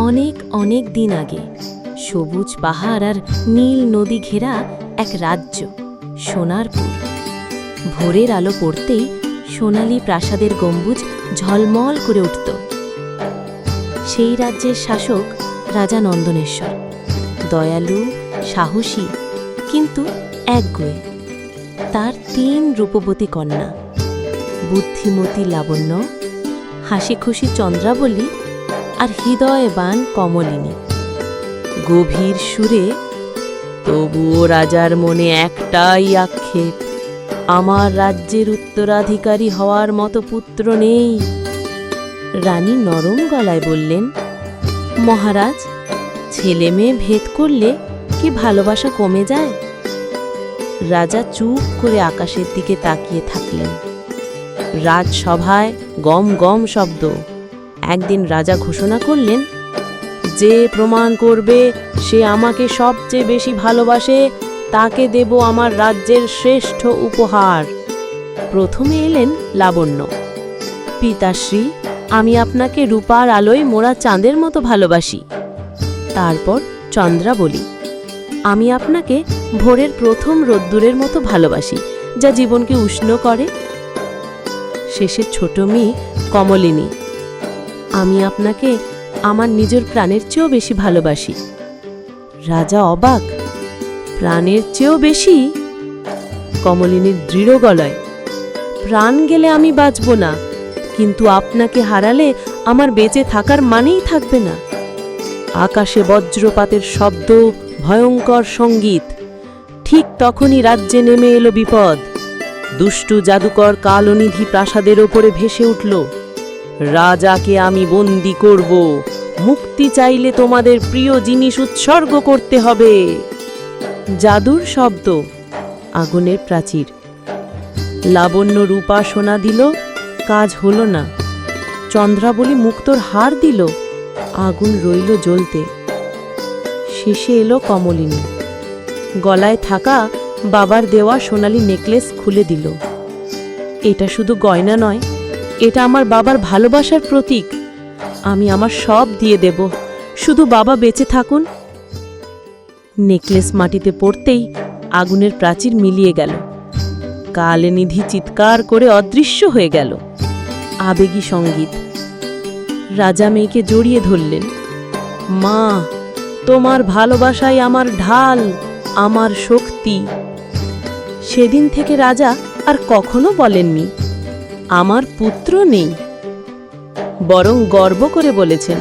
অনেক অনেক দিন আগে সবুজ পাহাড় আর নীল নদী ঘেরা এক রাজ্য, সোনারপুর। ভোরের আলো পড়তেই সোনালি প্রাসাদের গম্বুজ ঝলমল করে উঠত। সেই রাজ্যের শাসক রাজা নন্দনেশ্বর। দয়ালু, সাহসী, কিন্তু একগুয়ে। তার তিন রূপবতী কন্যা। বুদ্ধিমতী লাবণ্য হাসি খুশি চন্দ্রাবলী আর হৃদয়বান কমলিনী। গভীর সুরে, তবুও রাজার মনে একটাই আক্ষেপ, আমার রাজ্যের উত্তরাধিকারী হওয়ার মতো পুত্র নেই। রানী নরম গলায় বললেন, মহারাজ, ছেলে মেয়ে ভেদ করলে কি ভালোবাসা কমে যায়? রাজা চুপ করে আকাশের দিকে তাকিয়ে থাকলেন। রাজসভায় গম গম শব্দ। একদিন রাজা ঘোষণা করলেন, যে প্রমাণ করবে, সে আমাকে সবচেয়ে বেশি ভালোবাসে, তাকে দেব আমার রাজ্যের শ্রেষ্ঠ উপহার। প্রথমে এলেন লাবণ্য, পিতাশ্রী, আমি আপনাকে রূপার আলোয় মোড়া চাঁদের মতো ভালোবাসি। তারপর চন্দ্রা বলি, আমি আপনাকে ভোরের প্রথম রোদ্দুরের মতো ভালোবাসি, যা জীবনকে উষ্ণ করে। শেষের ছোট মেয়ে কমলিনী আমি আপনাকে আমার নিজের প্রাণের চেয়েও বেশি ভালোবাসি। রাজা অবাক। প্রাণের চেয়েও বেশি? কমলিনীর দৃঢ় গলায়। প্রাণ গেলে আমি বাঁচব না, কিন্তু আপনাকে হারালে আমার বেঁচে থাকার মানেই থাকবে না। আকাশে বজ্রপাতের শব্দ, ভয়ঙ্কর সংগীত, ঠিক তখনই রাজ্যে নেমে এলো বিপদ। দুষ্টু জাদুকর কালনিধি প্রাসাদের ওপরে ভেসে উঠল। রাজাকে আমি বন্দি করব। মুক্তি চাইলে তোমাদের প্রিয় জিনিস উৎসর্গ করতে হবে। জাদুর শব্দ, আগুনের প্রাচীর। লাবণ্য রূপা সোনা দিল, কাজ হলো না। চন্দ্রাবলী মুক্তর হার দিল, আগুন রইল জ্বলতে। শেষে এলো কমলিনী। গলায় থাকা বাবার দেওয়া সোনালি নেকলেস খুলে দিল। এটা শুধু গয়না নয় এটা আমার বাবার ভালোবাসার প্রতীক। আমি আমার সব দিয়ে দেব। শুধু বাবা বেঁচে থাকুন। নেকলেস মাটিতে পড়তেই আগুনের প্রাচীর মিলিয়ে গেল। কালে নিধি চিৎকার করে অদৃশ্য হয়ে গেল। আবেগী সংগীত। রাজা মেয়েকে জড়িয়ে ধরলেন। মা, তোমার ভালোবাসাই আমার ঢাল, আমার শক্তি। সেদিন থেকে রাজা আর কখনো বলেননি। আমার পুত্র নেই। বরং গর্ব করে বলেছেন